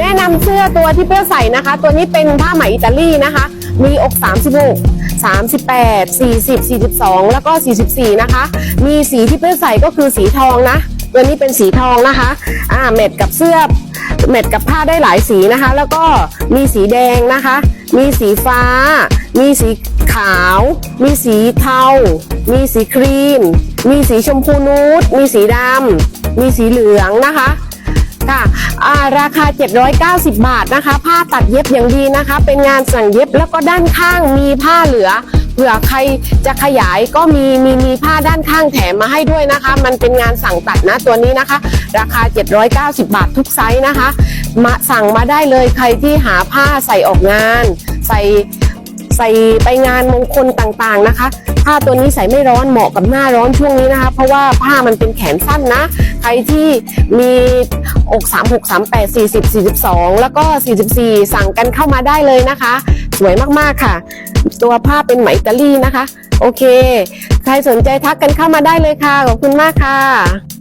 แนะนำเสื้อตัวที่เพื่อใส่นะคะ ตัวนี้เป็นผ้าไหมอิตาลีนะคะ มีอก 36 38 40 42 แล้วก็ 44 นะคะ มีสีที่เพื่อใส่ก็คือสีทองนะ ตัวนี้เป็นสีทองนะคะ อ่าเม็ดกับเสื้อเม็ดกับผ้าได้หลายสีนะคะ แล้วก็มีสีแดงนะคะ มีสีฟ้า มีสีขาว มีสีเทา มีสีครีม มีสีชมพูนูด มีสีดำ มีสีเหลืองนะคะ อ่าราคา 790 บาทนะคะ ผ้าตัดเย็บอย่างดีนะคะ เป็นงานสั่งเย็บแล้วก็ด้านข้างมีผ้าเหลือเผื่อใครจะขยายก็มีมีมีผ้าด้านข้างแถมมาให้ด้วยนะคะ มันเป็นงานสั่งตัดนะตัวนี้นะคะ ราคา 790 บาททุกไซส์นะคะ มาสั่งมาได้เลยใครที่หาผ้าใส่ออกงาน ใส่ ใส่ไปงานมงคลต่างๆนะคะ ผ้าตัวนี้ใส่ไม่ร้อนเหมาะกับหน้าร้อนช่วงนี้นะคะ เพราะว่าผ้ามันเป็นแขนสั้นนะ ใครที่มีอก36 38 40 42 แล้วก็ 44 สั่งกันเข้ามาได้เลยนะคะ สวยมากๆค่ะ ตัวผ้าเป็นไหมอิตาลีนะคะ โอเค ใครสนใจทักกันเข้ามาได้เลยค่ะ ขอบคุณมากค่ะ